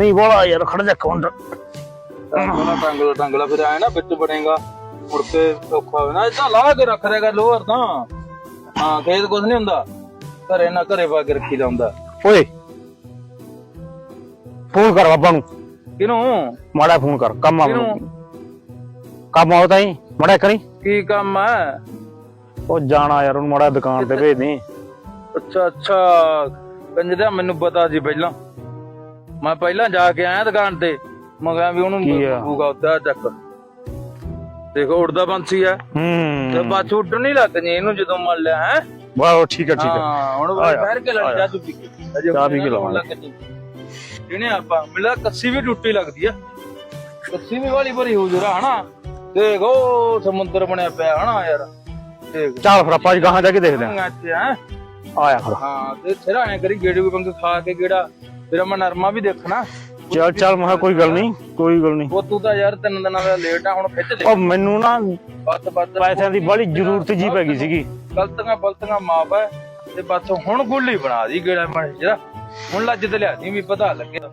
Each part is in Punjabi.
ਨਹੀਂ ਬੋਲਾ ਯਾਰ ਖੜ ਜਾ ਕਾਊਂਟਰ ਟੰਗਲਾ ਟੰਗਲਾ ਟੰਗਲਾ ਫਿਰ ਆਏ ਨਾ ਵਿੱਚ ਬਣੇਗਾ। ਮੁੜ ਕੇ ਔਖਾ ਨਾ ਇਦਾਂ ਲਾ ਕੇ ਰੱਖ ਦੇਗਾ ਲੋਹਰ ਤਾਂ। ਹਾਂ ਖੇਤ ਕੁਝ ਨਹੀਂ ਹੁੰਦਾ। ਘਰੇ ਨਾ ਘਰੇ ਪਾ ਕੇ ਰੱਖੀ ਦਾ ਹੁੰਦਾ। ਓਏ ਫੋਨ ਕਰ ਬਾਬਾ ਨੂੰ। ਕਿਨੂੰ? ਮਾੜਾ ਫੋਨ ਕਰ ਕੰਮ ਆ। ਕਿਨੂੰ? ਕੰਮ ਆਉਦਾ ਹੀ ਮਾੜਾ ਕਰੀ। ਕੀ ਕੰਮ ਹੈ ਉਹ ਜਾਣਾ ਯਾਰ ਉਹਨੂੰ ਮਾੜਾ ਦੁਕਾਨ ਤੇ ਭੇਜ ਦੇ। ਅੱਛਾ ਅੱਛਾ। ਕੰਜਦਾ ਮੈਨੂੰ ਪਤਾ ਸੀ ਪਹਿਲਾਂ। ਮੈਂ ਪਹਿਲਾਂ ਜਾ ਕੇ ਆਇਆ ਦੁਕਾਨ ਤੇ ਮੈਂ ਕਿਹਾ ਵੀ ਉਹਨੂੰ ਕੀ ਆ? ਬੂਗਾ ਉੱਤੇ ਚੱਕ। ਦੇਖੋ ਉੜਦਾ ਪੰਛੀ ਆ। ਤੇ ਹੂੰ ਬਾਛ ਉੱਡ ਨਹੀਂ ਲੱਗਣੀ ਇਹਨੂੰ ਜਦੋਂ ਮੰਨ ਲਿਆ ਹੈ? ਵਾਹ ਠੀਕ ਹੈ ਠੀਕ ਹੈ ਹਾਂ ਹੁਣ ਜਾ, ਬੈਠ ਕੇ ਲੜ ਜਾ। ਤੂੰ ਪੀ ਕੇ। ਅਜੇ ਚਾਹ ਪੀ ਕੇ ਲਾਵਾਂਗੇ। ਜਿਹਨੇ ਆਪਾਂ ਮਿਲਾ ਕੱਸੀ ਵੀ ਟੁੱਟੀ ਲੱਗਦੀ ਆ। ਕੱਸੀ ਵੀ ਵਾਲੀ ਭਰੀ ਹੋ ਜਰਾ ਹਨਾ? ਦੇਖ ਉਹ ਸਮੁੰਦਰ ਬਣਿਆ ਪਿਆ ਹਨਾ ਯਾਰ? ਦੇਖ। ਚੱਲ ਫਿਰ ਆਪਾਂ ਅੱਜ ਗਾਹਾਂ ਜਾ ਕੇ ਦੇਖਦੇ ਆਂ। ਇੱਥੇ ਹੈ? ਆਇਆ ਫਿਰ। ਹਾਂ ਤੇ ਸਿਰਾ ਐ ਕਰੀ ਗੇੜੇ ਵੀ ਪੰਗ ਖਾ ਕੇ ਗੇੜਾ ਫਿਰ ਮੈਂ ਨਰਮਾ ਵੀ ਦੇਖਣਾ। ਚੱਲ ਚੱਲ ਮੈਂ ਕਿਹਾ ਕੋਈ ਗੱਲ ਨਹੀਂ ਕੋਈ ਗੱਲ ਨਹੀਂ। ਉਹ ਤੂੰ ਤਾਂ ਯਾਰ ਤਿੰਨ ਦਿਨਾਂ ਦਾ ਲੇਟ ਆ ਹੁਣ ਖਿੱਚ ਲੈ ਉਹ ਮੈਨੂੰ ਨਾ ਬੱਤ ਬੱਤ ਪੈਸਿਆਂ ਦੀ ਬੜੀ ਜ਼ਰੂਰਤ ਜੀ ਪੈ ਗਈ ਸੀਗੀ। ਗਲਤੀਆਂ ਬਲਤੀਆਂ ਮਾਫ ਹੈ ਤੇ ਬਸ ਹੁਣ ਗੁੱਲੀ ਬਣਾ ਦੀ ਗੇੜਾ ਜਰਾ ਹੁਣ ਲੱਜ ਤੇ ਲਿਆ ਨਹੀਂ ਵੀ ਪਤਾ ਲੱਗਿਆ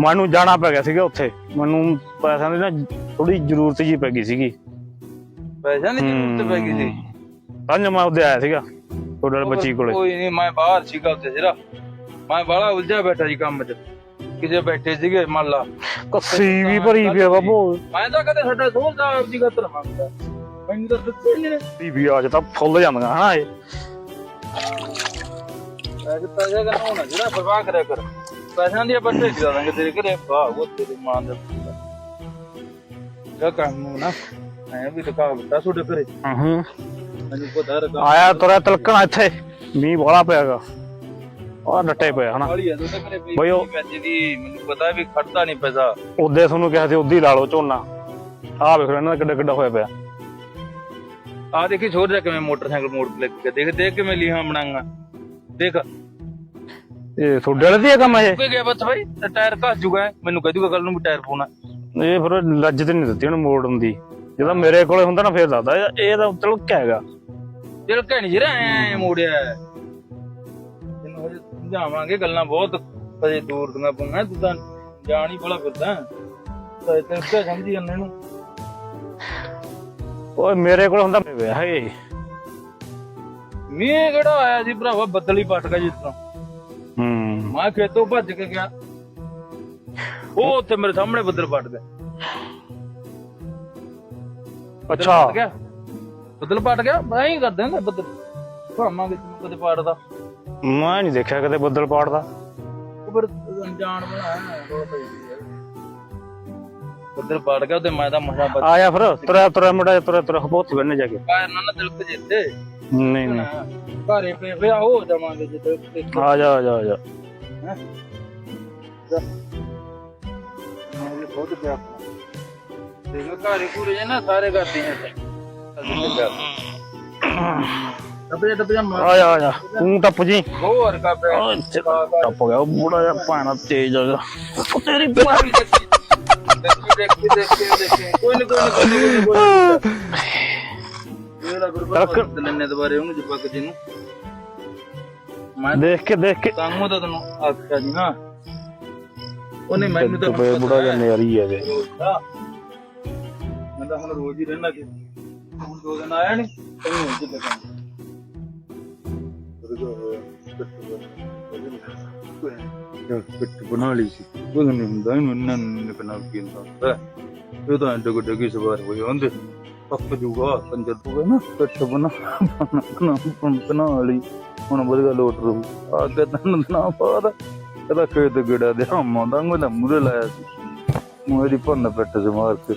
ਮੈਨੂੰ ਜਾਣਾ ਪੈ ਗਿਆ ਸੀਗਾ ਉੱਥੇ। ਮੈਨੂੰ ਪੈਸਿਆਂ ਦੀ ਨਾ ਥੋੜੀ ਜ਼ਰੂਰਤ ਜੀ ਪੈ ਗਈ ਸੀਗੀ। ਪੈਸਿਆਂ ਦੀ ਜ਼ਰੂਰਤ ਪੈ ਗਈ ਸੀ। ਅੱਜ ਮੈਂ ਉਹਦੇ ਆਇਆ ਸੀਗਾ ਤੁਹਾਡੇ ਵਾਲੇ ਬੱਚੀ ਕੋਲੇ। ਕੋਈ ਨਹੀਂ ਮੈਂ ਬਾਹਰ ਸੀਗਾ ਉੱਥੇ ਜਰਾ ਮੈਂ ਬਾਹਲਾ ਉਲਝਿਆ ਬੈਠਾ ਸੀ ਕੰਮ 'ਚ। ਕਿਸੇ ਬੈਠੇ ਸੀਗੇ ਮੰਨ ਲਾ। ਕੱਸੀ ਵੀ ਭਰੀ ਪਿਆ ਬਾਬੂ। ਮੈਂ ਤਾਂ ਕਦੇ ਸਾਡਾ ਸੋਚਦਾ ਆਪ ਜੀ ਕਤਰ ਮੰਗਦਾ। ਮੈਨੂੰ ਤਾਂ ਦੱਸੇ ਨਹੀਂ ਨੇ। ਵੀ ਵੀ ਅੱਜ ਤਾਂ ਫੁੱਲ ਜਾਂਦੀਆਂ ਹਨਾ ਇਹ। ਪੈਸੇ ਪੈਸੇ ਦਾ ਹੋਣਾ ਜਿਹੜਾ ਪਰਵਾਹ ਕਰਿਆ ਕਰ। ਪੈਸਿਆਂ ਦੀ ਆਪਾਂ ਲਾ ਦਾਂਗੇ ਤੇਰੇ ਘਰੇ। ਵਾਹ ਉਹ ਤੇਰੇ ਮਾਂ ਦਾ ਕਾ ਕੰਮ ਨੂੰ ਨਾ ਐ ਵੀ ਦਿਖਾ ਦਿੱਤਾ ਤੁਹਾਡੇ ਘਰੇ। ਹੂੰ। ਮੈਨੂੰ ਪਤਾ ਰਕਾ ਆਇਆ ਤੁਰਿਆ ਤਲਕਣਾ ਇੱਥੇ। ਮੀਂਹ ਬੋਲਾ ਪਿਆਗਾ ਆ ਡੱਟੇ ਪਿਆ ਹਨਾ? ਆ ਬਈ ਉਹ- ਪੈਸੇ ਦੀ ਮੈਨੂੰ ਪਤਾ ਵੀ ਖੜਦਾ ਨਹੀਂ ਪੈਸਾ। ਉਹਦੇ ਤੁਹਾਨੂੰ ਕਿਹਾ ਸੀ ਉਦੀ ਲਾ ਲਓ ਝੋਨਾ। ਆਹ ਵੇਖ ਇਹਨਾਂ ਦਾ ਕਿੱਡਾ ਕਿੱਡਾ ਹੋਇਆ ਪਿਆ। ਆ ਦੇਖੀ ਛੋੜ ਜਾ ਕਿਵੇਂ ਮੋਟਰਸਾਈਕਲ ਮੋੜ ਗਿਆ ਦੇਖ ਦੇਖ ਕਿਵੇਂ ਲੀਹਾਂ ਬਣਾਂਗਾ। ਦੇਖ। ਇਹ ਤੁਹਾਡੇ ਵਾਲੇ ਦੀ ਕੰਮ ਇਹ? ਕੋਈ ਗਿਆ ਬਸ ਭਾਈ ਟਾਇਰ ਘਸ ਜੂਗਾ ਮੈਨੂੰ ਕਹਿ ਦੂਗਾ ਕੱਲ ਨੂੰ ਵੀ ਟਾਇਰ ਪਾਉਣਾ ਇਹ ਫਿਰ ਲੱਜ ਤੇ ਨਹੀਂ ਦਿੱਤੀ ਉਹਨੂੰ ਮੋੜਨ ਦੀ ਜਦੋਂ ਮੇਰੇ ਕੋਲੇ ਹੁੰਦਾ ਨਾ ਫੇਰ ਦੱਸਦਾ ਇਹ- ਇਹ ਤਾਂ ਤਲਕ ਹੈਗਾ। ਦਿਲ ਕਹਿਣੀ ਜਿਹੜਾ ਐ ਮੋੜਿਆ। ਹਜੇ ਸਮਝਾਵਾਂਗੇ ਗੱਲਾਂ ਬਹੁਤ ਅਜੇ ਦੂਰ ਦੀਆਂ ਪਈਆਂ ਤੂੰ ਤਾਂ ਜਾਣ ਹੀ ਬੜਾ ਫਿਰਦਾ। ਤਾਂ ਤੈਨੂੰ ਕਿਆ ਸਮਝੀ ਜਾਂਦੇ ਨੂੰ ਓਏ ਮੇਰੇ ਕੋਲ ਹੁੰਦਾ ਪਿਆ ਹੈ ਮੀਂਹ ਕਿਹੜਾ ਆਇਆ ਸੀ ਭਰਾਵਾ ਬੱਦਲ ਹੀ ਪਟ ਗਿਆ ਜਿਸ ਤਰ੍ਹਾਂ। ਹੂੰ। ਮੈਂ ਖੇਤੋਂ ਭੱਜ ਕੇ ਗਿਆ। ਉਹ ਉੱਥੇ ਮੇਰੇ ਸਾਹਮਣੇ ਬੱਦਲ ਪਟ ਗਿਆ। ਬੱਦਲ ਅੱਛਾ। ਪਟ ਗਿਆ। ਬੱਦਲ ਪਟ ਗਿਆ? ਮੈਂ ਹੀ ਕਰਦੇ ਹੁੰਦੇ ਬੱਦਲ। ਭਾਵਾਂਗੇ ਤੈਨੂੰ ਕਦੇ ਪਾੜਦਾ। ਮੈਂ ਨਹੀਂ ਦੇਖਿਆ ਕਦੇ ਬੱਦਲ ਪਾੜਦਾ। ਉਹ ਫਿਰ ਅਣਜਾਣ ਬਣਾਇਆ ਰੋਲ ਪਈ। ਬੱਦਲ ਪੜ ਗਿਆ ਤੇ ਮੈਂ ਤਾਂ ਮਸਾ ਬਚ ਆਇਆ ਫਿਰ ਤੁਰਿਆ ਤੁਰਿਆ ਮੁੰਡਾ ਤੁਰਿਆ ਤੁਰਿਆ ਬਹੁਤ ਬੰਨੇ ਜਾ ਕੇ। ਪੈਰ ਨਾਲ ਨਾ ਤਿਲਕ ਜਿੱਤੇ ਨਹੀਂ ਨਹੀਂ। ਘਰੇ ਪਏ ਫਿਰ ਹੋ ਜਾਵਾਂਗੇ ਜਿੱਤੇ ਆ ਜਾ ਆ ਜਾ ਆ ਜਾ। ਮੈਂ ਬਹੁਤ ਪਿਆ ਦੇਖੋ ਘਰੇ ਪੂਰੇ ਜੇ ਨਾ ਸਾਰੇ ਕਰਦੇ ਆ ਤਬੇ ਤਬੇ ਮਾਰ ਆ ਜਾ ਆ ਜਾ ਤੂੰ ਟੱਪ ਜੀ। ਹੋਰ ਕਾ ਪਿਆ ਓਏ ਇੱਥੇ ਟੱਪ ਗਿਆ। ਉਹ ਬੁੜਾ ਜਿਹਾ ਭਾਣਾ ਤੇਜ਼ ਆ ਗਿਆ। ਉਹ ਤੇਰੀ ਦੇਖੀ ਦੇਖੀ ਦੇਖੀ ਦੇਖੀ ਕੋਈ ਨਾ ਕੋਈ ਨਾ ਕੋਈ ਨਾ ਇਹ ਲਾ ਗੁਰੂ ਤੜਕ- ਬਾਬਾ ਲੈਣੇ ਦੁਬਾਰੇ ਉਹਨੂੰ ਜਪਕ ਜੀ ਨੂੰ। ਮੈਂ ਦੇਖ ਕੇ ਦੇਖ ਕੇ। ਤਾਂਗੂ ਤਾਂ ਤੈਨੂੰ ਆਖਿਆ ਜੀ ਨਾ। ਉਹਨੇ ਮੈਨੂੰ ਤਾਂ ਤੇ ਬੁੜਾ ਜਿਹਾ ਨਿਆਰੀ ਹੈ ਵੇ ਹਾਂ। ਮੈਂ ਤਾਂ ਹੁਣ ਰੋਜ਼ ਹੀ ਰਹਿਣਾ ਕਿ ਹੁਣ ਦੋ ਦਿਨ ਆਇਆ ਨਹੀਂ ਤੈਨੂੰ ਹੁਣ ਕਿੱਦਾਂ ਕੰਮ ਪਿੱਟ ਬਣਾ ਲਈ ਸੀ ਉਹ ਨਹੀਂ ਹੁੰਦਾ ਇਹਨੂੰ ਇੰਨਾ ਨਿਕਲਣਾ ਕੀ ਹੁੰਦਾ ਇਹ ਤਾਂ ਗੁੱਡੇ ਕੀ ਸਵਾਰ ਹੋਏ ਹੁੰਦੇ। ਪੱਕ ਜੂਗਾ ਕੰਜਰ ਤੂਗਾ ਨਾ ਪਿੱਟ ਬਣਾ ਬਣਾ ਬਣਾ ਲਈ। ਹੁਣ ਵਧੀਆ ਲੋਟ ਰੂ ਆ ਕੇ ਤਨ ਨਾ ਬਾਅਦ ਇਹਦਾ ਖੇਤ ਗੇੜਾ ਦੇ ਹਮਾਂ ਦਾ ਮੈਂ ਮੂਰੇ ਲਾਇਆ ਸੀ। ਮੂਰੇ ਦੀ ਭੰਨ ਪਿੱਟ ਚ ਮਾਰ ਕੇ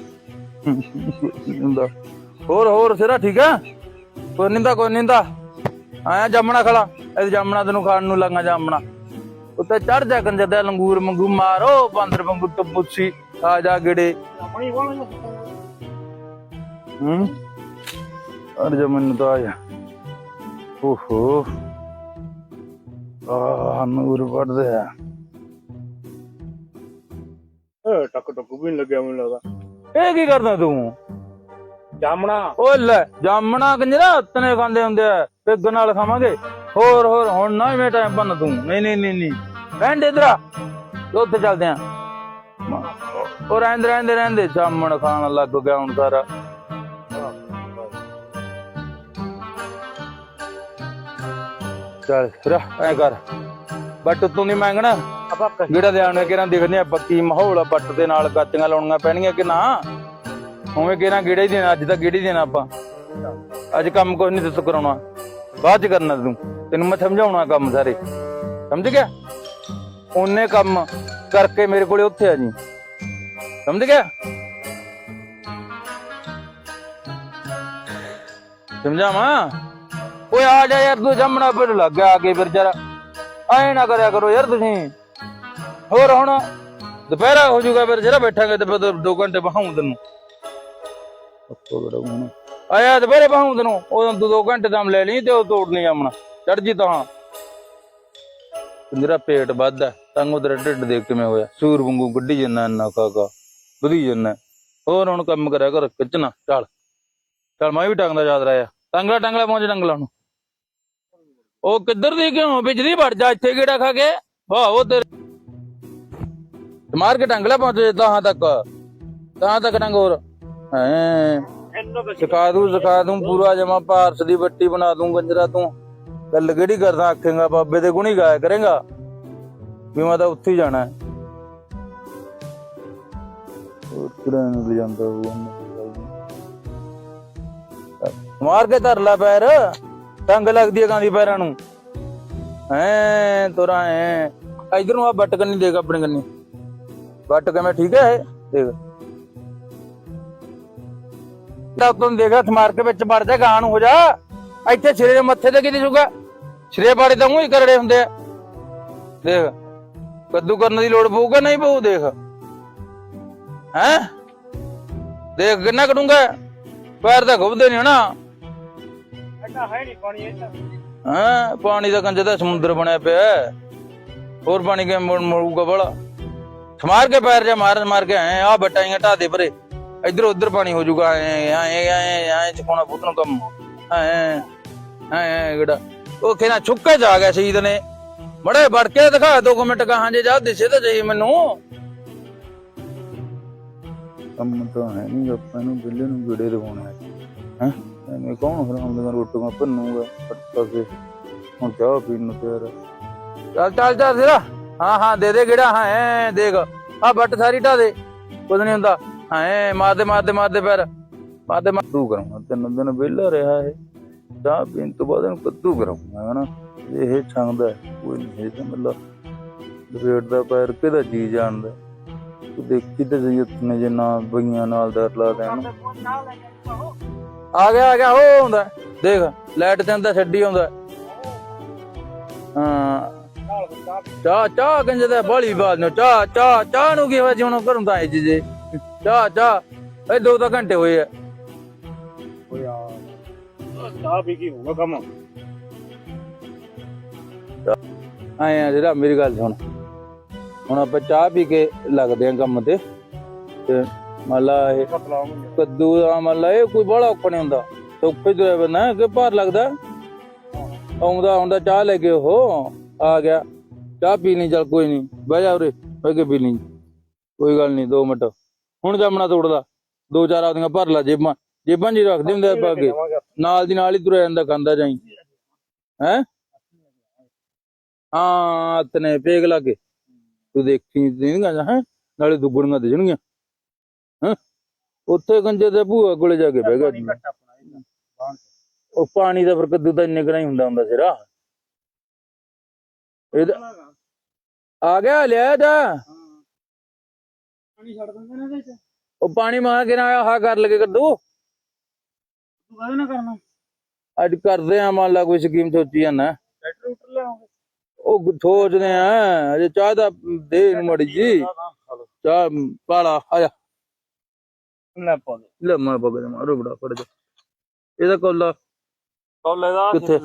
ਹੁੰਦਾ? ਹੋਰ ਹੋਰ ਸਿਰਾ ਠੀਕ ਆ? ਕੋਈ ਨਿੰਦਾ ਕੋਈ ਨਿੰਦਾ? ਆਇਆ ਜਾਮਣਾ ਖਲਾ ਇਹ ਜਾਮਣਾ ਤੈਨੂੰ ਖਾਣ ਨੂੰ ਲੰਗਾ ਜਾਮਣਾ। ਉੱਤੇ ਚੜ ਜਾ ਕੰਜਰ ਦਾ ਲੰਗੂਰ ਮੰਗੂ ਮਾਰੋ ਬਾਂਦਰ ਵਾਂਗੂ ਟੱਪੂਸੀ ਆ ਜਾ ਗੇੜੇ। ਹੂੰ? ਅਰ ਜਾ ਮੈਨੂੰ ਤਾਂ ਆਇਆ। ਓਹੋ। ਆ ਨੂਰ ਵੜਦੇ ਆ। ਏ ਟੱਕ ਟੱਕ ਵੀ ਨਹੀਂ ਲੱਗਿਆ ਮੈਨੂੰ ਲੱਗਦਾ। ਇਹ ਕੀ ਕਰਦਾ ਤੂੰ? ਜਾਮਣਾ। ਓਏ ਲੈ ਜਾਮਣਾ ਕੰਜਰਾ ਤਨੇ ਖਾਂਦੇ ਹੁੰਦੇ ਆ। ਪਿੱਗ ਨਾਲ ਖਾਵਾਂਗੇ। ਹੋਰ ਹੋਰ, ਹੁਣ ਨਾ ਮੈਂ ਟਾਈਮ ਬੰਨ ਤੂੰ। ਨਹੀਂ ਨਹੀਂ ਨਹੀਂ ਨਹੀਂ। ਬੈਂਡ ਇਧਰ ਆ। ਉੱਥੇ ਚੱਲਦੇ ਆ। ਉਹ ਰਹਿੰਦੇ ਰਹਿੰਦੇ ਰਹਿੰਦੇ ਸਾਹਮਣ ਖਾਣ ਲੱਗ ਗਿਆ ਹੁਣ ਸਾਰਾ। ਚੱਲ, ਫਿਰ ਐ ਕਰ। ਬੱਟ ਤੂੰ ਨਹੀਂ ਮੰਗਣਾ। ਆਪਾਂ ਜਿਹੜਾ ਦੇ ਕਿਹਨਾਂ ਦਿਖਦੇ ਆ ਬੱਕੀ ਮਾਹੌਲ ਆ, ਬੱਟ ਦੇ ਨਾਲ ਗੱਤੀਆਂ ਲਾਉਣੀਆਂ ਪੈਣਗੀਆਂ ਕਿ ਨਾ? ਉਵੇਂ ਕਿਹਨਾਂ ਗੇੜਾ ਹੀ ਦੇਣਾ, ਅੱਜ ਤਾਂ ਗੇੜਾ ਦੇਣਾ ਆਪਾਂ। ਅੱਜ ਕੰਮ ਕੋਈ ਨਹੀਂ ਦੱਸ ਕਰਾਉਣਾ। ਬਾਅਦ ਚ ਕਰਨਾ ਤੂੰ। ਤੈਨੂੰ ਮੈਂ ਸਮਝਾਉਣਾ ਕੰਮ ਸਾਰੇ। ਸਮਝ ਗਿਆ? ਉਹਨੇ ਕੰਮ ਕਰਕੇ ਮੇਰੇ ਕੋਲੇ ਉੱਥੇ ਆ ਜੀ। ਸਮਝ ਗਿਆ? ਸਮਝਾਵਾਂ? ਓਏ ਆ ਜਾ ਯਾਰ, ਤੂੰ ਜੰਮਣਾ ਫਿਰ ਲੱਗ ਗਿਆ ਆ ਕੇ ਫਿਰ ਜਰਾ। ਐ ਨਾ ਕਰਿਆ ਕਰੋ ਯਾਰ ਤੁਸੀਂ। ਹੋਰ ਹੁਣ ਦੁਪਹਿਰਾ ਹੋ ਜਾਊਗਾ ਫਿਰ, ਜਰਾ ਬੈਠਾਂਗੇ ਤੇ ਫਿਰ ਦੋ ਘੰਟੇ ਬਹਾਉਂ ਤੈਨੂੰ। ਅੱਪੋ ਬੜਾ ਹੁਣ। ਆਇਆ ਦੁਪਹਿਰੇ ਬਹਾਉਂ ਤੈਨੂੰ ਉਹ ਤੂੰ ਦੋ ਘੰਟੇ ਦਮ ਲੈ ਲਈ ਤੇ ਉਹ ਤੋੜਨੀ ਆਮਣਾ ਚੜ ਜੀ ਤਾਂ ਮੇਰਾ ਪੇਟ ਵੱਧਦਾ। ਤੰਗ ਉਧਰ ਢਿੱਡ ਦੇਖ ਕਿਵੇਂ ਹੋਇਆ? ਸੂਰ ਵਾਂਗੂ ਗੱਡੀ ਜੰਨਾ ਇੰਨਾ ਕਾਕਾ ਵਧੀ ਜੰਨਾ ਹੋਰ ਹੁਣ ਕੰਮ ਕਰਿਆ ਕਰ ਖਿੱਚਣਾ ਚੱਲ ਚੱਲ ਮੈਂ ਵੀ ਟੰਗਦਾ ਯਾਦ ਰਿਹਾ ਟੰਗਲਾ ਟੰਗਲਾ ਪਹੁੰਚ ਟੰਗਲਾ ਨੂੰ। ਉਹ ਕਿੱਧਰ ਦੀ ਕਿਉਂ? ਬਿਜਲੀ ਵੜ ਜਾ, ਇੱਥੇ ਕਿਹੜਾ ਖਾ ਕੇ? ਵਾਹ, ਉਹ ਤੇ ਮਾਰ ਕੇ ਟੰਗਲਾ ਪਹੁੰਚ ਤਾਂ ਤੱਕ। ਤਾਂ ਤੱਕ ਟੰਗ ਹੋਰ। ਹੈ। ਸਿਖਾ ਦੂੰ ਸਿਖਾ ਦੂੰ ਪੂਰਾ ਜਮਾ ਪਾਰਸ ਦੀ ਬੱਟੀ ਬਣਾ ਦੂੰ ਗੰਜਰਾ ਤੂੰ। ਗੱਲ ਕਿਹੜੀ ਕਰਦਾ ਆਖੇਗਾ ਬਾਬੇ ਦੇ ਗੁਣੀ ਗਾਇਆ ਕਰੇਗਾ। ਵੀ ਮੈਂ ਤਾਂ ਉੱਥੇ ਹੀ ਜਾਣਾ ਹੈ। ਹੋਰ ਕਿਹੜਾ ਨੂੰ ਜਾਂਦਾ ਉਹ ਮਾਰ ਕੇ ਧਰ ਲੈ ਪੈਰ। ਟੰਗ ਲੱਗਦੀ ਹੈ ਗਾਂਦੀ ਪੈਰਾਂ ਨੂੰ। ਐ ਤੋਰਾ ਐ। ਇਧਰ ਨੂੰ ਆ ਬੱਟ ਕੰਨੀ ਦੇਖ ਆਪਣੇ ਕੰਨੀ। ਬੱਟ ਕਿਵੇਂ ਠੀਕ ਹੈ? ਦੇਖ। ਤਾਂ ਤੂੰ ਦੇਖਾ ਮਾਰ ਕੇ ਵਿੱਚ ਵੜ ਜਾ ਗਾਂ ਨੂੰ ਹੋ ਜਾ। ਇੱਥੇ ਸਿਰੇ ਦੇ ਮੱਥੇ ਤੇ ਕਿਤੇ ਜੂਗਾ ਸਿਰੇ ਬਾੜੇ ਤਾਂ ਊਂ ਹੀ ਕਰੜੇ ਹੁੰਦੇ ਆ। ਦੇਖ ਕੱਦੂ ਕਰਨ ਦੀ ਲੋੜ ਪਊਗਾ ਨਹੀਂ ਪਊ ਦੇਖ। ਹੈ? ਦੇਖ ਕਿੰਨਾ ਕਰੂੰਗਾ ਪੈਰ ਤਾਂ ਘੁੱਬਦੇ ਨਹੀਂ ਹਨਾ। ਐਡਾ ਹੈ ਨਹੀਂ ਪਾਣੀ ਇੱਧਰ। ਹਾਂ? ਪਾਣੀ ਦਾ ਕੰਜੇ ਦਾ ਸਮੁੰਦਰ ਬਣਿਆ ਪਿਆ। ਹੋਰ ਪਾਣੀ ਮੁੜ ਮੁੜੂਗਾ ਬੜਾ ਸਮਾਰ ਕੇ ਪੈਰ ਜਾ ਮਾਰ ਮਾਰ ਕੇ ਆਏ ਆ ਬਟਾਈਆਂ ਢਾ ਦੇ ਪਰੇ। ਇੱਧਰ ਉੱਧਰ ਪਾਣੀ ਹੋ ਜਾਊਗਾ ਐ ਐ ਐ ਐ ਚਕਾਉਣਾ ਪੁੱਤ ਨੂੰ ਕੰਮ ਐ ਐ ਐ ਗੜਾ ਉਹ ਕਿਹਨਾਂ ਛੁੱਕੇ ਜਾ ਗਿਆ ਸ਼ਹੀਦ ਨੇ ਬੜੇ ਵੜ ਕੇ ਦਿਖਾ ਦੋ ਮਿੰਟ ਕਹਾਂ ਜੇ ਜਾ ਦਿਸੇ ਤਾਂ ਜਾਈ ਮੈਨੂੰ ਕੰਮ ਤਾਂ ਹੈ ਨਹੀਂ ਆਪਾਂ ਨੂੰ ਬਿੱਲੇ ਨੂੰ ਗੜੇ ਲਵਾਉਣਾ ਹੈ ਐਵੇਂ ਕੌਣ ਹਰਾਮ ਦੇ ਰੋਟੀਆਂ ਭੰਨੂਗਾ ਪੱਟਾ ਕੇ ਹੁਣ ਚਾਹ ਪੀਣ ਨੂੰ ਤਿਆਰ ਹੈ ਚੱਲ ਚੱਲ ਚੱਲ ਸਿਰਾ ਹਾਂ ਹਾਂ ਦੇ ਦੇ ਗੇੜਾ ਹਾਂ ਐ ਦੇਖ ਆ ਬੱਟ ਸਾਰੀ ਢਾ ਦੇ ਕੁਝ ਨਹੀਂ ਹੁੰਦਾ ਹਾਂ ਐ ਮਾਰਦੇ ਮਾਰਦੇ ਮਾਰਦੇ ਪੈਰ। ਮਾਰਦੇ ਮਾਰ ਤੂੰ ਕਰਾਂਗਾ ਤਿੰਨ ਦਿਨ ਵਿਹਲਾ ਰਿਹਾ ਹੈ ਚਾਹ ਪੀਣ ਤੋਂ ਬਾਅਦ ਇਹਨੂੰ ਕੱਦੂ ਕਰਾਂਗਾ ਹਨਾ ਇਹ ਛੰਗਦਾ ਹੈ, ਕੋਈ ਨਹੀਂ ਇਹ ਤਾਂ ਮਤਲਬ ਲਪੇਟ ਦਾ ਪੈਰ ਕਿਹਦਾ ਜੀ ਜਾਣਦਾ। ਤੂੰ ਦੇਖੀ ਤੇ ਸਹੀ ਉੱਤਨੇ ਜੇ ਨਾ ਬਈਆਂ ਨਾਲ ਦਰ ਲਾ ਦੇਣ ਆ ਗਿਆ ਆ ਗਿਆ ਉਹ ਹੁੰਦਾ ਦੇਖ ਲਾਈਟ ਤੇ ਆਂਦਾ ਛੱਡੀ ਆਉਂਦਾ ਹਾਂ। ਚਾਹ ਚਾਹ ਕੰਜੇ ਦਾ ਬਾਲੀ ਬਾਲ ਨੂੰ ਚਾਹ ਚਾਹ ਚਾਹ ਨੂੰ ਕੀ ਹੋਇਆ ਜੀ ਹੁਣ ਘਰੋਂ ਤਾਂ ਆਏ ਜੀ। ਜੇ ਚਾਹ ਇਹ ਦੋ ਤਾਂ ਘੰਟੇ ਹੋਏ ਆ। ਓ ਯਾਰ ਚਾਹ ਪੀ ਕੇ ਹੋਊਗਾ ਕੰਮ। ਆਏ ਆ ਜਿਹੜਾ ਮੇਰੀ ਗੱਲ ਸੁਣ। ਹੁਣ ਆਪਾਂ ਚਾਹ ਪੀ ਕੇ ਲੱਗਦੇ ਆ ਕੰਮ ਤੇ। ਤੇ ਮੰਨ ਲਾ ਇਹ ਕੱਦੂ ਦਾ ਮੰਨ ਲਾ ਇਹ ਕੋਈ ਬੜਾ ਔਖਾ ਨਹੀਂ ਹੁੰਦਾ। ਸੌਖੇ ਤੁਰਿਆ ਬੰਦਾ ਕਿ ਭਾਰ ਲੱਗਦਾ। ਆਉਂਦਾ ਆਉਂਦਾ ਚਾਹ ਲੈ ਕੇ ਉਹ ਆ ਗਿਆ। ਚਾਹ ਪੀ ਲਈ ਚੱਲ ਕੋਈ ਨਹੀਂ। ਬਹਿ ਜਾ ਉਰੇ ਬਹਿ ਕੇ ਪੀ ਲਈ। ਕੋਈ ਗੱਲ ਨਹੀਂ 2 ਮਿੰਟ। ਹੁਣ ਜਮਣਾ ਤੋੜਦਾ ਦੋ ਚਾਰ ਆਦੀਆਂ ਭਰ ਲਾ ਜੇਬਾਂ। ਜੇਬਾਂ ਜੀ ਰੱਖਦੇ ਹੁੰਦੇ ਆਪਾਂ ਅੱਗੇ। ਨਾਲ ਦੀ ਨਾਲ ਹੀ ਤੁਰਿਆ ਜਾਂਦਾ ਖਾਂਦਾ ਜਾਈ ਹੈ। ਹਾਂ? ਤਨੇ ਪੇਗ ਲਾਗੇ ਤੂੰ ਦੇਖੀ ਨਹੀਂ ਗਾ ਹੈ? ਨਾਲੇ ਦੁੱਗਣੀਆਂ ਦੇ ਜਣਗੀਆਂ। ਹੈ? ਉੱਥੇ ਗੰਜੇ ਦੇ ਭੂਆ ਕੋਲੇ ਜਾ ਕੇ ਬਹਿ ਗਿਆ। ਜੀ। ਉਹ ਪਾਣੀ ਦਾ ਫਿਰ ਕੱਦੂ ਤਾਂ ਇੰਨੇ ਕੁ ਨਾਲ ਹੀ ਹੁੰਦਾ ਹੁੰਦਾ ਸਿਰਾ। ਇਹਦਾ ਆ? ਗਿਆ ਲਿਆ ਜਾ ਪਾਣੀ ਛੱਡ ਦਿੰਦੇ ਨੇ ਇਹਦੇ ਚ ਉਹ ਪਾਣੀ ਮਾਰ ਕੇ ਨਾ ਆਹ ਕਰ ਲਗੇ ਕੱਦੂ। ਤੂੰ ਕਾਹਦੇ ਨਾ ਕਰਨਾ? ਅੱਜ ਕਰਦੇ ਆ ਮੰਨ ਲਾ ਕੋਈ ਸਕੀਮ ਸੋਚੀ ਜਾਂਦਾ। ਟਰੈਕਟਰ ਉੱਟਰ ਲਿਆਉਂਗੇ ਉਹ ਸੋਚਦੇ ਆ ਅਜੇ ਚਾਹ ਦਾ ਦੇ ਨੂੰ ਮੜੀ ਜੀ। ਚਾਹ ਪਾਲਾ ਆ ਜਾ। ਲੈ ਪਾ ਦੇ। ਲੈ ਮੈਂ ਬਗਦੇ ਮਾਰੋ ਬੜਾ ਫੜ ਜਾ। ਇਹਦਾ ਕੋਲਾ ਕੋਲੇ ਦਾ ਕਿੱਥੇ?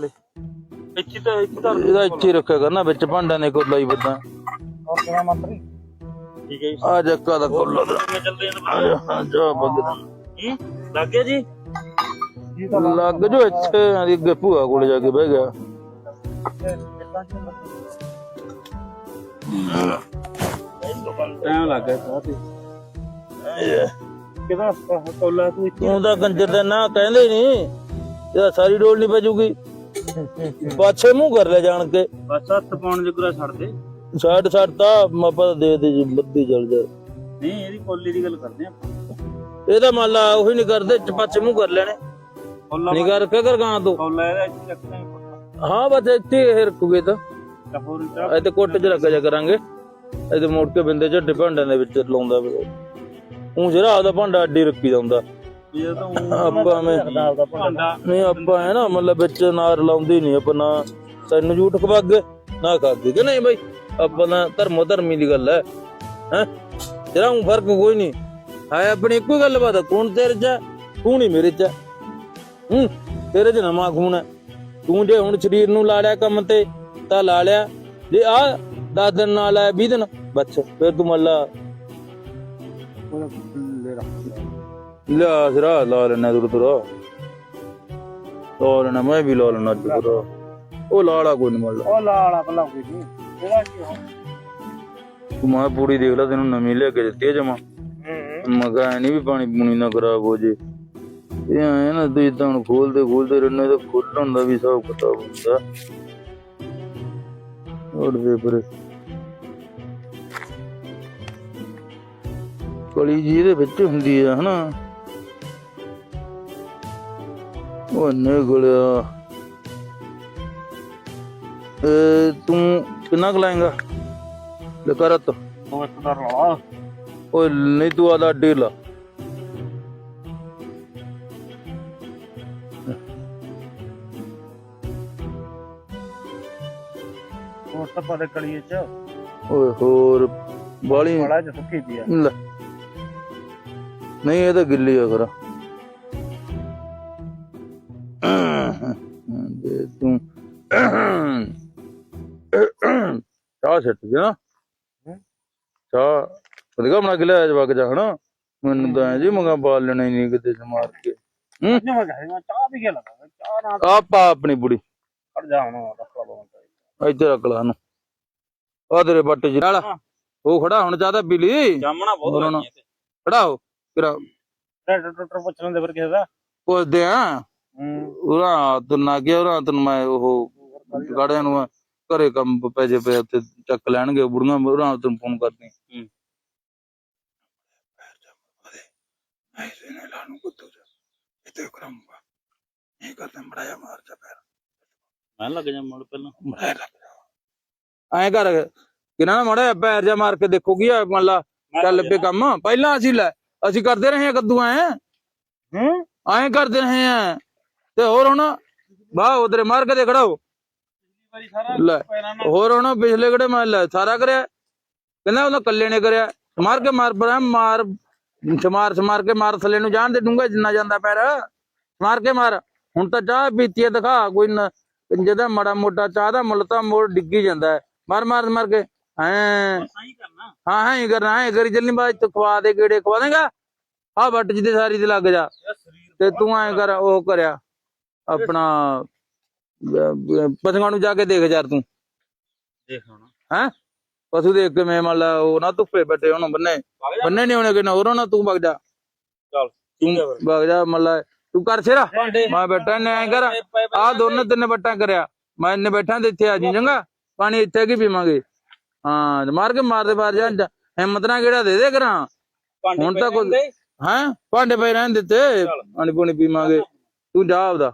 ਇੱਥੇ ਤਾਂ ਇੱਥੇ ਧਰ ਦੇ ਇਹਦਾ ਇੱਥੇ ਹੀ ਰੱਖਿਆ ਕਰਨਾ ਵਿੱਚ ਭਾਂਡਾਂ ਦੇ ਕੋਲਾ ਹੀ ਬੱਦਾਂ ਉਹ ਕਿਹੜਾ ਮੰਤਰੀ ਠੀਕ ਹੈ ਜੀ। ਆ ਜੱਕਾ ਦਾ ਕੋਲਾ ਦਾ। ਕਿਵੇਂ ਚੱਲਦੇ ਆ ਜਾ, ਆ ਜਾ ਬਗਦਾ ਲੱਗ ਗਿਆ ਜੀ? ਲੱਗ ਜੋ ਇੱਥੇ ਆਦੀ ਅੱਗੇ ਭੂਆ ਕੋਲੇ ਜਾ ਕੇ ਬਹਿ ਗਿਆ। ਟਾਈਮ ਲੱਗ ਗਿਆ ਸਾਹ ਤੇ ਕਿਹਦਾ ਕੋਲਾ ਤੂੰ ਕੰਜਰ ਦਾ ਨਾ ਕਹਿੰਦੇ ਨਹੀਂ ਇਹਦਾ ਸਾਰੀ ਡੋਲ ਨਹੀਂ ਪਜੂਗੀ ਪਾਛੇ ਮੂੰਹ ਕਰ ਲੈ ਜਾਣ ਕੇ। ਬਸ ਹੱਥ ਪਾਉਣ ਜੁਗਰਾ ਛੱਡ ਦੇ। ਛੱਡ ਤਾਂ ਮਾਪਾ ਦੇ ਦੇ ਜੀ ਬੱਦੀ ਜਲ ਜਾ। ਨਹੀਂ ਇਹਦੀ ਕੋਲੀ ਦੀ ਗੱਲ ਕਰਦੇ ਆਪਾਂ। ਇਹਦਾ ਮੰਨ ਲਾ ਉਹੀ ਨਹੀਂ ਕਰਦੇ ਚ ਪਾਛੇ ਮੂੰਹ ਕਰ ਲੈਣੇ। ਨਹੀਂ ਕਰ ਕੇ ਕਰ ਗਾਂ ਤੂੰ। ਕੋਲਾ ਇਹਦਾ ਇੱਥੇ ਰੱਖਣਾ ਹੀ ਬਸ ਇੱਥੇ ਇਹ ਰੁਕੂਗੇ ਤਾਂ। ਤਾਂ ਹੋਰ ਚਾਹ ਇੱਥੇ ਕੁੱਟ ਚ ਰੱਖ ਜਾ ਕਰਾਂਗੇ। ਇਹਦੇ ਮੋੜ ਕੇ ਬਿੰਦੇ ਝੱਡੇ ਭਾਂਡਿਆਂ ਦੇ ਵਿੱਚ ਲਾਉਂਦਾ ਉਹ ਜਿਹੜਾ ਆਪਦਾ ਭਾਂਡਾ ਅੱਡੀ ਰੱਖੀ ਦਾ ਹੁੰਦਾ। ਇਹ ਤਾਂ ਆਪਾਂ ਮੈਂ ਭਾਂਡਾ। ਨਹੀਂ ਆਪਾਂ ਹੈ ਨਾ ਮਤਲਬ ਵਿੱਚ ਨਾਰ ਲਾਉਂਦੀ ਨਹੀਂ ਆਪਾਂ ਨਾ ਤੈਨੂੰ ਝੂਠ ਖਵਾਗੇ ਨਾ ਖਾਗੇ ਕਿ ਨਹੀਂ ਬਈ? ਆਪਣਾ ਧਰਮੋ ਧਰਮੀ ਦੀ ਗੱਲ ਹੈ ਹੈ? ਤੇਰਾ ਊਂ ਫ਼ਰਕ ਕੋਈ ਨਹੀਂ। ਹੈ ਆਪਣੀ ਇੱਕੋ ਗੱਲ ਬਾਤ ਕੌਣ ਤੇਰੇ ਚ ਤੂੰ ਨਹੀਂ ਮੇਰੇ ਚ ਹੂੰ। ਤੇਰੇ ਚ ਨਵਾਂ ਖੂਨ ਹੈ। ਤੂੰ ਜੇ ਹੁਣ ਸਰੀਰ ਨੂੰ ਲਾ ਲਿਆ ਕੰਮ ਤੇ, ਤਾਂ ਲਾ ਲਿਆ। ਜੇ ਆ 10 ਦਿਨ ਨਾਲ ਆਇਆ 20 ਦਿਨ ਬੱਚ ਫਿਰ ਤੂੰ ਮੱਲਾ। ਲਿਆ ਸਿਰਾ, ਲਾ ਲੈਣਾ ਦੁਰ ਦੁਰ। ਲਾ ਲੈਣਾ, ਮੈਂ ਵੀ ਲਾ ਲੈਣਾ ਦੁਰ। ਉਹ ਲਾਲਾ ਕੋਈ ਨਹੀਂ ਮੱਲਾ। ਉਹ ਲਾਲਾ ਭਲਾ ਕੋਈ ਨਹੀਂ। ਇਹਦਾ ਕੀ ਹੋ ਤੂੰ ਮਾਂ ਪੂੜੀ ਦੇਖ ਲੈ ਤੈਨੂੰ ਨਵੀਂ ਲੈ ਕੇ ਦਿੱਤੀ ਜਮਾ। ਮਗਾ ਨਹੀਂ ਵੀ ਪਾਣੀ ਪੂਣੀ ਨਾ ਖਰਾਬ ਹੋ ਜੇ। ਇਹ ਐ ਨਾ ਤੂੰ ਇਦਾਂ ਹੁਣ ਖੋਲਦੇ ਖੋਲਦੇ ਰਹਿਣਾ ਤਾਂ ਖੋਲਣ ਦਾ ਵੀ ਹਿਸਾਬ ਕਿਤਾਬ ਹੁੰਦਾ। ਉੜਦੇ ਪਰ। ਕਲੀ ਜੀ ਇਹਦੇ ਵਿੱਚ ਹੁੰਦੀ ਆ ਹਨਾ? ਉਹ ਨਿਕਲਿਆ ਏ ਤੂੰ ਕਿੰਨਾ ਕੁ ਲਾਏਗਾ? ਲਕਰਤ ਉਹ ਇੱਕ ਦਾ ਰੌਲਾ ਓਏ ਨਹੀਂ ਤੂੰ ਆਦਾ ਅੱਡੇ ਲਾ ਉਹ ਟੱਪਾ ਦੇ ਕਲੀਏ ਚ। ਓਏ ਹੋਰ ਬਾਲੀ ਬੜਾ ਜਿਹਾ ਸੁੱਕੀ ਪਈ ਆ। ਲੈ। ਨਹੀਂ ਇਹ ਤਾਂ ਗਿੱਲੀ ਆ ਦੇ ਤੂੰ। ਚਾਹ ਛੱਟ ਗਿਆ ਚਾਹ ਵਧੀਆ ਬਣਾ ਕੇ ਲਿਆ ਜਵਾਕ ਜਾ ਹਨਾ? ਮੈਨੂੰ ਤਾਂ ਐਂ ਜੀ ਮੰਗਾ ਬਾਲ ਲੈਣਾ ਹੀ ਨਹੀਂ ਕਿਤੇ ਚ ਮਾਰ ਕੇ। ਹੂੰ? ਨਹੀਂ ਮੈਂ ਕਹਾਂ ਚਾਹ ਵੀ ਕੇ ਲਗਾ ਚਾਹ ਨਾਲ ਆ ਪਾ ਆਪਣੀ ਬੁੜੀ। ਖੜ ਜਾ ਹੁਣ ਇੱਥੇ ਰੱਖ ਲਾ ਨੂੰ ਆ ਤੇਰੇ ਬੱਟ ਚ ਨਾਲ। ਉਹ ਖੜਾ ਹੁਣ ਚਾਹਦਾ ਪੀਲੀ ਜਾਮਣਾ ਬਹੁਤ। ਲੱਗੀਆਂ ਤੇ ਖੜਾ ਹੋ ਕਿਰਾ। ਟਰੈਕਟਰ ਟਰੈਕਟਰ ਪੁੱਛ ਲੈਂਦੇ ਫਿਰ ਕਿਸੇ ਦਾ। ਪੁੱਛਦੇ ਆ। ਹੂੰ। ਉਹਨਾਂ ਤਨ ਨਾ ਗਿਆ ਤਨ ਮੈਂ ਉਹ ਗਾੜਿਆਂ ਨੂੰ ਘਰੇ ਕੰਮ ਪੈ ਜੇ ਪਏ ਉੱਥੇ ਚੱਕ ਲੈਣਗੇ ਬੁੜੀਆਂ ਉਹਨਾਂ ਤੈਨੂੰ ਫੋਨ ਕਰਦੀ ਹੂੰ। ਐਸੇ ਨੇ ਲਾਣੂ ਕੁੱਤੂ ਜਾ ਇਤੇ ਕਰਮ ਇਹ ਕਰਦਾ ਮੜਾਇਆ ਮਾਰ ਜਾ ਪੈਰ। ਮੈਂ ਲੱਗ ਜਾ ਮੁੜ ਪਹਿਲਾਂ। ਮੜਾਇਆ ਲੱਗ ਜਾ। ਐਂ ਕਰ ਕਿਨਾਂ ਮੜਾਇਆ ਪੈਰ ਜਾ ਮਾਰ ਕੇ ਦੇਖੋ ਕੀ ਆ ਮੰਨ ਲਾ ਚੱਲ ਪੇ ਕੰਮ। ਪਹਿਲਾਂ ਅਸੀਂ ਲੈ ਅਸੀਂ ਕਰਦੇ ਰਹੇ ਆ ਕੱਦੂ ਐ। ਹੂੰ? ਐਂ ਕਰਦੇ ਰਹੇ ਆ ਤੇ ਹੋਰ ਹੁਣ ਵਾਹ ਉਧਰੇ ਮਾਰ ਕੇ ਦੇ ਖੜਾ ਹੋ ਵਾਰੀ ਸਾਰਾ ਲੈ ਹੋਰ ਹੁਣ ਪਿਛਲੇ ਕਿਹੜੇ ਮੈਂ ਲੈ ਸਾਰਾ ਕਰਿਆ? ਕਹਿੰਦਾ ਉਹਨਾਂ ਕੱਲੇ ਨੇ ਕਰਿਆ। ਮਾਰ ਕੇ ਮਾਰ ਪਰ ਮਾਰ ਸਮਾਰ ਸਮਾਰ ਕੇ ਮਾਰ ਥੱਲੇ ਨੂੰ ਜਾਣ ਦੇ ਡੂੰਗਾ ਜਿੰਨਾ ਜਾਂਦਾ ਪੈਰ। ਮਾਰ ਕੇ ਮਾਰ। ਹੁਣ ਤਾਂ ਚਾਹ ਪੀਤੀ ਹੈ ਦਿਖਾ ਕੋਈ ਜਿਹਦਾ ਮੜਾ ਮੋਟਾ ਚਾਹ ਦਾ ਮੁੱਲ ਤਾਂ ਮੋੜ ਡਿੱਗੀ ਜਾਂਦਾ ਹੈ। ਮਾਰ ਮਾਰ ਮਾਰ ਕੇ ਕਰਨਾ। ਹਾਂ ਹਾਂ ਹੀ ਕਰਨਾ ਹੈ ਕਰੀ ਚੱਲਣੀ ਬਾਅਦ ਚ ਖਵਾ ਦੇ ਕਿਹੜੇ ਖਵਾ ਦੇਗਾ। ਆ ਵੱਟ ਜਿਹਦੇ ਸਾਰੀ ਤੇ ਲੱਗ ਜਾ। ਤੇ ਤੂੰ ਐਂ ਕਰ ਉਹ ਕਰਿਆ ਆਪਣਾ ਪਤੰਗਾਂ ਨੂੰ ਜਾ ਕੇ ਦੇਖ ਯਾਰ ਤੂੰ। ਦੇਖ ਹੁਣ। ਹੈ? ਪਸ਼ੂ ਦੇਖ ਕੇ ਮੈਂ ਮੰਨ ਲਾ ਉਹ ਨਾ ਧੁੱਪੇ ਬੈਠੇ ਉਹਨੂੰ ਬੰਨੇ। ਬੰਨੇ ਨਹੀਂ ਹੋਣੇ ਕਿ ਨਾ ਹੋਰ ਨਾ ਤੂੰ ਵਗ ਜਾ। ਚੱਲ ਤੂੰ ਵਗ ਜਾ ਮੰਨ ਲਾ ਤੂੰ ਕਰ ਸਿਰਾ। ਮੈਂ ਬੈਠਾ ਨੇ ਐਂ ਕਰ ਆ ਦੋਨੇ ਤਿੰਨ ਬੱਟਾਂ ਕਰਿਆ। ਮੈਂ ਇੰਨੇ ਬੈਠਾ ਤੇ ਇੱਥੇ ਆ ਜੀ ਚੰਗਾ। ਪਾਣੀ ਇੱਥੇ ਕੀ ਪੀਵਾਂਗੇ? ਹਾਂ ਮਾਰ ਕੇ ਮਾਰ ਦੇ ਬਾਹਰ ਜਾ ਹਿੰਮਤ ਨਾਲ ਕਿਹੜਾ ਦੇ ਦੇ ਕਰਾਂ? ਹੁਣ ਤਾਂ ਕੋਈ ਹੈਂ? ਭਾਂਡੇ ਪਏ ਰਹਿਣ ਦਿੱਤੇ। ਪਾਣੀ ਪੂਣੀ ਪੀਵਾਂਗੇ। ਤੂੰ ਜਾ ਆਪਦਾ।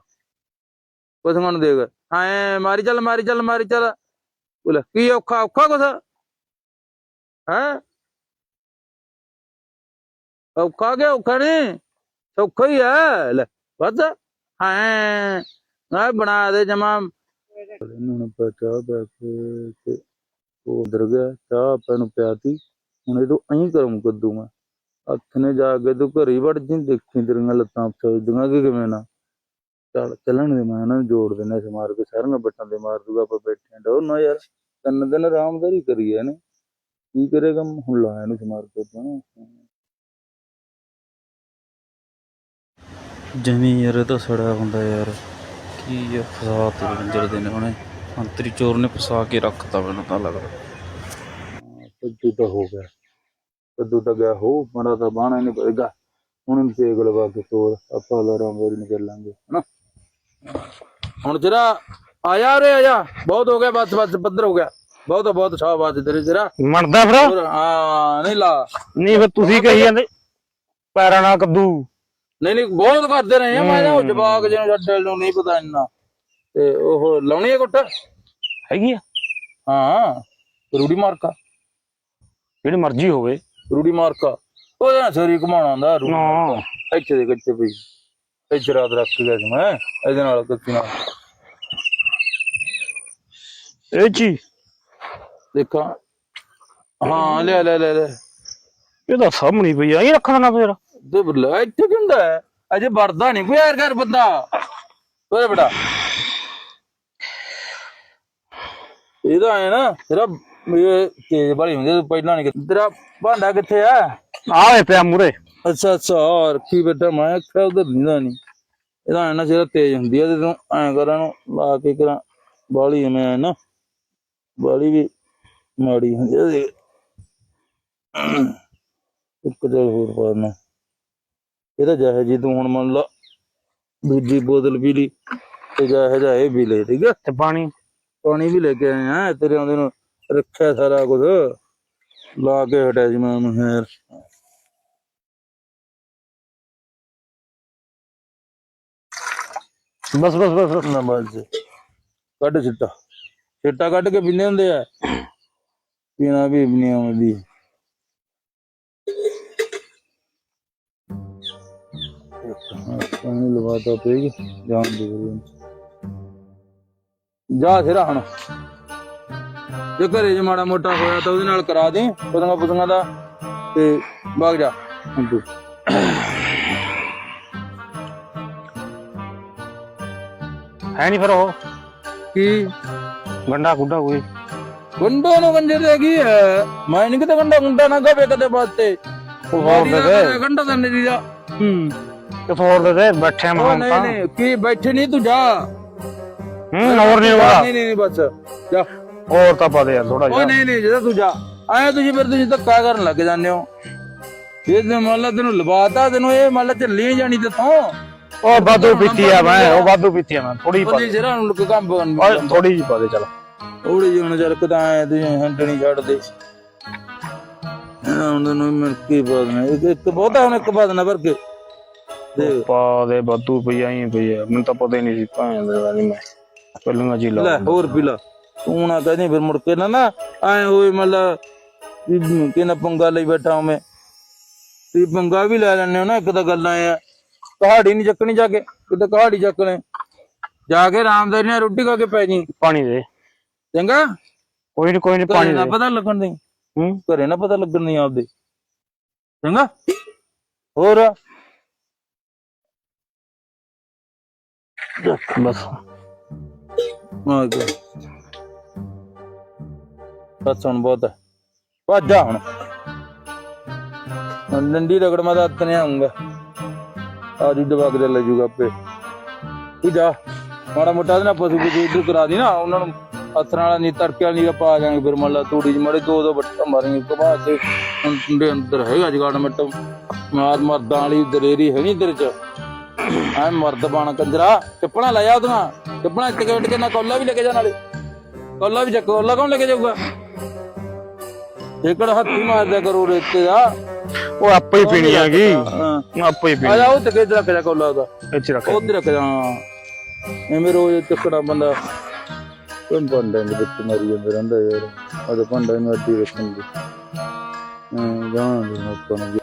ਪਸ਼ੂਆਂ ਨੂੰ ਦੇਖ। ਐ ਮਾਰੀ ਚੱਲ ਮਾਰੀ ਚੱਲ ਮਾਰੀ ਚੱਲ। ਬੋਲ, ਕੀ ਔਖਾ ਔਖਾ ਕੁਛ? ਹੈ? ਔਖਾ ਕਿ ਔਖਾ ਨਹੀਂ ਸੌਖਾ ਹੀ ਹੈ ਲੈ ਬਸ ਹਾਂ ਨਾ ਬਣਾ ਦੇ ਜਮਾ। ਇਹਨੂੰ ਹੁਣ ਆਪਾਂ ਚਾਹ ਪਾ ਤੇ ਉਹ ਉਧਰ ਗਿਆ, ਚਾਹ ਆਪਾਂ ਨੂੰ ਪਿਆਤੀ। ਹੁਣ ਇਹ ਤੋਂ ਐਂ ਕਰਮ ਕੱਦੂ ਮੈਂ। ਹੱਥ ਨੇ ਜਾ ਕੇ ਤੂੰ ਘਰੇ ਹੀ ਵੜ ਜੀ, ਦੇਖੀ ਤੇਰੀਆਂ ਲੱਤਾਂ ਫਸਦੀਆਂ ਕਿ ਕਿਵੇਂ ਨਾ। ਚੱਲ ਚੱਲਣ ਦੇ ਮੈਂ ਇਹਨਾਂ ਨੂੰ ਜੋੜ ਦੇਣਾ ਇਸ ਮਾਰ ਕੇ ਸਾਰੀਆਂ ਬੱਟਾਂ ਤੇ ਮਾਰ ਦੂਗਾ ਆਪਾਂ ਬੈਠੇ ਆਂ। ਡੋ ਨਾ ਯਾਰ ਤਿੰਨ ਦਿਨ ਆਰਾਮਦਾਰੀ ਕਰੀ ਐ ਨੇ ਕੀ ਕਰੇਗਾ ਹੁਣ ਲਾਇਆ ਨੂੰ ਸਮਾਰ ਕੇ ਤਾਂ ਜਮੀ ਯਾਰ ਇਹ ਤਾਂ ਸੜਿਆ ਹੁੰਦਾ ਯਾਰ। ਕੀ ਆ ਫਸਾ ਤੇ ਦੇ ਨੇ ਉਹਨੇ ਅੰਤਰੀ ਚੋਰ ਨੇ ਫਸਾ ਕੇ ਰੱਖਤਾ ਮੈਨੂੰ ਤਾਂ ਲੱਗਦਾ। ਪੁੱਜੂ ਤਾਂ ਹੋ ਗਿਆ। ਕਦੋਂ ਤੱਕ ਗਿਆ ਹੋ ਮੜਾ ਤਾਂ ਬਾਣਾ ਨਹੀਂ ਪਏਗਾ। ਹੁਣ ਇਹਨੂੰ ਤੇਗ ਲਵਾ ਕੇ ਤੋਰ ਆਪਾਂ ਲਰਾਂ ਵਾਰੀ ਨਿਕਲਾਂਗੇ ਹਨਾ? ਹੁਣ ਜਰਾ ਆਇਆ ਰੇ ਆਇਆ। ਬਹੁਤ ਹੋ ਗਿਆ ਬਸ ਬਸ ਪੱਧਰ ਹੋ ਗਿਆ। ਬਹੁਤ ਬਹੁਤ ਸ਼ਾਬਾਸ਼ ਤੇਰੇ ਜਰਾ। ਮੰਨਦਾ ਫਿਰ? ਹਾਂ ਨਹੀਂ ਲਾ। ਨਹੀਂ ਫਿਰ ਤੁਸੀਂ ਕਹੀ ਜਾਂਦੇ ਪੈਰਾਂ ਨਾਲ ਕੱਦੂ। ਨਹੀਂ ਨਹੀਂ ਬਹੁਤ ਕਰਦੇ ਰਹੇ ਆ। ਮੈਂ ਉਹ ਜਵਾਕ ਜਿਹਨੂੰ ਛੱਡਣ ਨੂੰ ਨਹੀਂ ਪਤਾ ਇੰਨਾ। ਤੇ ਉਹ ਲਾਉਣੀ ਹੈ ਗੁੱਟ ਹੈਗੀ ਆ। ਹਾਂ ਰੂੜੀ ਮਾਰਕਾ। ਜਿਹੜੀ ਮਰਜ਼ੀ ਹੋਵੇ। ਰੂੜੀ ਮਾਰਕਾ। ਉਹਦੇ ਸਰੀ ਘਮਾਉਣਾ ਹੁੰਦਾ ਰੂੜੀ ਇੱਥੇ ਦੇ ਕੱਚੇ ਪਈ। ਇੱਥੇ ਰਾਤ ਰੱਖ ਕੇ ਗਿਆ ਸੀ ਮੈਂ ਇਹਦੇ ਨਾਲ ਕੱਚੀ ਨਾਲ। ਇਹ ਚੀ ਦੇਖਾਂ। ਹਾਂ ਲੈ ਲੈ ਲੈ ਲੈ। ਇਹ ਤਾਂ ਸਾਹਮਣੀ ਪਈ ਆ ਇਹ ਰੱਖਣਾ ਨਾ ਫਿਰ। ਤੇ ਬੁੱਲਾ ਇੱਥੇ ਕਿੰਦਾ ਹੈ? ਅਜੇ ਵੜਦਾ ਨਹੀਂ ਕੋਈ ਯਾਰ ਘਰ ਬੰਦਾ। ਓਏ ਬੜਾ ਇਹਦਾ ਹੈ ਨਾ ਤੇਰਾ ਇਹ ਤੇਜ਼ ਬੜੀ ਹੁੰਦੀ ਆ, ਪਹਿਲਾਂ ਨਹੀਂ ਤੇਰਾ ਭਾਂਡਾ ਕਿੱਥੇ ਆ? ਆਵੇ ਪਿਆ ਮੂਰੇ ਅੱਛਾ ਅੱਛਾ ਔਰ ਕੀ ਬੇਟਾ ਮੈਂ ਆਖਿਆ ਉਧਰ ਨੀਂਦਾ ਨਹੀਂ ਇਹਦਾ ਐ ਨਾ ਜਿਹੜਾ ਤੇਜ਼ ਹੁੰਦੀ ਆ ਤੇ ਤੂੰ ਐ ਕਰਾਂ ਨੂੰ ਲਾ ਕੇ ਕਰਾਂ ਬਾਲੀ ਮੈਂ ਨਾ। ਬਾਲੀ ਵੀ ਮਾੜੀ ਹੁੰਦੀ ਆ। ਇੱਕ ਜਲ ਹੋਰ ਪਾਣਾ ਇਹਦਾ ਜਾਹੇ ਜੀ ਤੂੰ ਹੁਣ ਮੰਨ ਲਾ ਦੂਜੀ ਬੋਤਲ ਪੀ ਲਈ ਤੇ ਜਾਹੇ ਜਾ ਇਹ ਵੀ ਲੈ ਠੀਕ ਆ? ਤੇ ਪਾਣੀ? ਪਾਣੀ ਵੀ ਲੈ ਕੇ ਆਏ ਆ ਤੇਰੇ ਆਉਂਦੇ ਨੂੰ ਰੱਖਿਆ ਸਾਰਾ ਕੁਝ ਲਾ ਕੇ ਹਟਿਆ ਜੀ ਮੈਂ ਮਹਿਰ ਬਸ ਬਸ ਬਸ ਬਸ। ਨਾ ਬਸ ਕੱਢ ਛਿੱਟਾ ਛਿੱਟਾ ਕੱਢ ਕੇ ਪੀਂਦੇ ਹੁੰਦੇ ਆ। ਪੀਣਾ ਵੀ ਨਹੀਂ ਆਉਂਦੀ ਪਾਣੀ ਲਵਾਤਾ ਪਏਗੀ ਜਾਣ ਦੇ ਵੀਰੇ। ਜਾ ਸਿਰਾ ਹੁਣ। ਜੇ ਘਰੇ ਜੇ ਮਾੜਾ ਮੋਟਾ ਹੋਇਆ ਤਾਂ ਉਹਦੇ ਨਾਲ ਕਰਾ ਦੇ ਪਤੰਗਾ ਪਤੰਗਾ ਦਾ। ਤੇ ਭਾਗ ਜਾ। ਹੁਣ ਤੂੰ ਹੈ ਨਹੀਂ ਫਿਰ ਉਹ? ਕੀ? ਗੰਡਾ ਗੁੱਡਾ ਕੋਈ? ਗੁੰਡਾ ਨੂੰ ਗੰਜੇ ਦੇ ਕੀ ਹੈ? ਮੈਂ ਨਹੀਂ ਕਿਤੇ ਗੰਡਾ ਗੁੰਡਾ ਨਾ ਕਵੇ ਕਦੇ ਬਾਤੇ ਉਹ ਹੋਰ ਦੇ ਦੇ। ਗੰਡਾ ਤਾਂ ਨਹੀਂ ਦਾ ਹੂੰ। ਕਿਥੋਂ ਹੋਰ ਦੇ ਦੇ ਬੈਠੇ ਉਹ ਮਾਂ ਨਹੀਂ ਤਾਂ। ਨਹੀਂ ਕੀ ਬੈਠੇ ਨਹੀਂ ਤੂੰ ਜਾ। ਹੂੰ ਹੋਰ ਨਹੀਂ ਹੋਗਾ ਨਹੀਂ ਨਹੀਂ ਨਹੀਂ ਬਸ ਜਾ। ਹੋਰ ਤਾਂ ਪਾ ਦੇ ਯਾਰ ਥੋੜਾ ਉਹ ਜਿਹਾ। ਨਹੀਂ ਨਹੀਂ ਜਿਹੜਾ ਤੂੰ ਜਾ। ਆਏ ਤੁਸੀਂ ਫਿਰ ਤੁਸੀਂ ਧੱਕਾ ਕਰਨ ਲੱਗ ਜਾਂਦੇ ਹੋ। ਇਹ ਤੇ ਮੰਨ ਲਾ ਤੈਨੂੰ ਲਵਾਤਾ ਤੈਨੂੰ ਇਹ ਮੰਨ ਲਾ ਚੱਲੀ ਜਾਣੀ ਤੇ ਤੋਂ। ਉਹ ਵਾਧੂ ਪੀਤੀ ਆ ਮੈਂ ਉਹ ਵਾਧੂ ਪੀਤੀ ਆ ਮੈਂ ਥੋੜੀ ਪਾ ਦੇ। ਜਿਹੜਾ ਨੂੰ ਕੰਮ ਥੋੜੀ ਜੀ ਪਾ ਦੇ ਚੱਲ। ਥੋੜੀ ਜਿਹੀ ਹੁਣ ਜਰ ਕਦਾ ਆਏ ਤੇ ਹੰਡਣੀ ਛੱਡ ਦੇ। ਇਹਨਾਂ ਨੂੰ ਮਿਲ ਕੇ ਬਾਦਨਾ ਇੱਕ ਬਹੁਤਾ ਹੁਣ ਇੱਕ ਬਾਦਨਾ ਭਰ ਕੇ ਦੇ ਪਾ ਦੇ ਵਾਧੂ ਪਈ ਆਈ ਪਈ ਆ। ਮੈਨੂੰ ਤਾਂ ਪਤਾ ਹੀ ਨਹੀਂ ਸੀ ਭਾਂ ਦੇ ਵਾਲੀ ਮੈਂ। ਪਹਿਲਾਂ ਜੀ ਲਾ ਲੈ ਹੋਰ ਪੀ ਲਾ। ਤੂੰ ਨਾ ਕਹਦੀ ਫਿਰ ਮੁੜ ਕੇ ਨਾ ਨਾ। ਐ ਹੋਏ ਮਤਲਬ ਕਿਨਾ ਪੰਗਾ ਲਈ ਬੈਠਾ ਹਾਂ ਮੈਂ। ਤੇ ਪੰਗਾ ਵੀ ਲੈ ਲੈਣੇ ਹੋ ਨਾ ਇੱਕ ਤਾਂ ਗੱਲਾਂ ਆ। ਕਹਾੜੀ ਨਹੀਂ ਚੱਕਣੀ ਜਾ ਕੇ ਕਿਤੇ ਕਹਾੜੀ ਚੱਕ ਲੈ ਜਾ ਕੇ ਰਾਮਦਾਰੀ ਨਾਲ ਰੋਟੀ ਖਾ ਕੇ ਪੈ ਜੀ। ਪਾਣੀ ਦੇ। ਚੰਗਾ? ਕੋਈ ਨਹੀਂ ਕੋਈ ਨਹੀਂ ਪਾਣੀ ਨਾ ਦੇ। ਪਤਾ ਲੱਗਣ ਦੇ ਹੂੰ? ਘਰੇ ਨਾ ਪਤਾ ਲੱਗਣ ਦੀ ਆਪਦੇ। ਚੰਗਾ? ਹੋਰ? ਬਸ ਆ ਗਿਆ ਬਸ ਹੁਣ ਬਹੁਤ ਹੈ। ਭੱਜ ਜਾ ਹੁਣ। ਹੁਣ ਡੰਡੀ ਰਗੜ ਮੈਂ ਤਾਂ ਹੱਥ ਨਹੀਂ ਆਉਂਗਾ ਆ ਜੀ ਦਵਾ ਕੇ ਲੈ ਜੂਗਾ ਆਪੇ। ਤੂੰ ਜਾ, ਮਾੜਾ ਮੋਟਾ ਉਹਦੇ ਨਾਲ ਪਸ਼ੂ ਪਸ਼ੂ ਇੱਧਰ ਕਰਾ ਦੀ ਨਾ, ਉਹਨਾਂ ਨੂੰ ਹੱਥ ਨਾਲ ਨਹੀਂ ਤੜਕੇ ਵਾਲੀ ਦਾ ਪਾ ਜਾਾਂਗੇ ਫਿਰ ਮੰਨ ਤੂੜੀ ਚ, ਮੜੇ ਦੋ ਦੋ ਬੱਟਾ ਮਾਰਾਂਗੇ, ਕਬਾ ਕੇ ਹੁਣ ਅੰਦਰ ਹੈਗਾ ਜਗਾੜ ਮਿੱਟ। ਮਾਰ ਮਰਦਾਂ ਵਾਲੀ ਦਰੇਰੀ ਹੈ ਨਹੀਂ ਤੇਰੇ ਚ। ਐ ਮਰਦ ਬਣ ਕੰਜਰਾ, ਟਿੱਪਣਾ ਲੈ ਜਾ ਟਿੱਪਣਾ ਇੱਥੇ ਕੇ ਨਾ ਕੋਲਾ ਵੀ ਲੈ ਕੇ ਜਾਣ ਵਾਲੇ ਕੋਲਾ ਵੀ ਚੱਕ, ਕੋਲਾ ਕੌਣ ਲੈ ਕੇ ਜਾਊਗਾ? ਏਕੜ ਹੱਥੀ ਮਾਰਦਾ ਕਰੋ ਰੇਤੇ ਦਾ। ਉਹ ਆਪੇ ਹੀ ਪੀਣੀ ਹੈਗੀ। ਹਾਂ। ਆਪੇ ਹੀ ਆ ਪੀਣੀ ਜਾ ਉਹ ਤੇ ਰੱਖ ਜਾ ਕੋਲਾ ਉਹਦਾ ਇੱਥੇ ਰੱਖ। ਉੱਧਰ ਰੱਖ ਜਾ। ਐਵੇਂ ਰੋਜ਼ ਚੱਕਣਾ ਬੰਦਾ। ਕੋਈ ਬੰਦਾ ਦੇ ਵਿੱਚ ਮਰੀ ਜਾਂਦਾ ਰਹਿੰਦਾ ਯਾਰ। ਉਹਦੇ ਭਾਂਡਾ ਨੂੰ ਅੱਡੀ ਰੱਖਣ ਦੀ। ਹਾਂ ਜਾਣ ਦੇ ਮੌਕਾ ਨੂੰ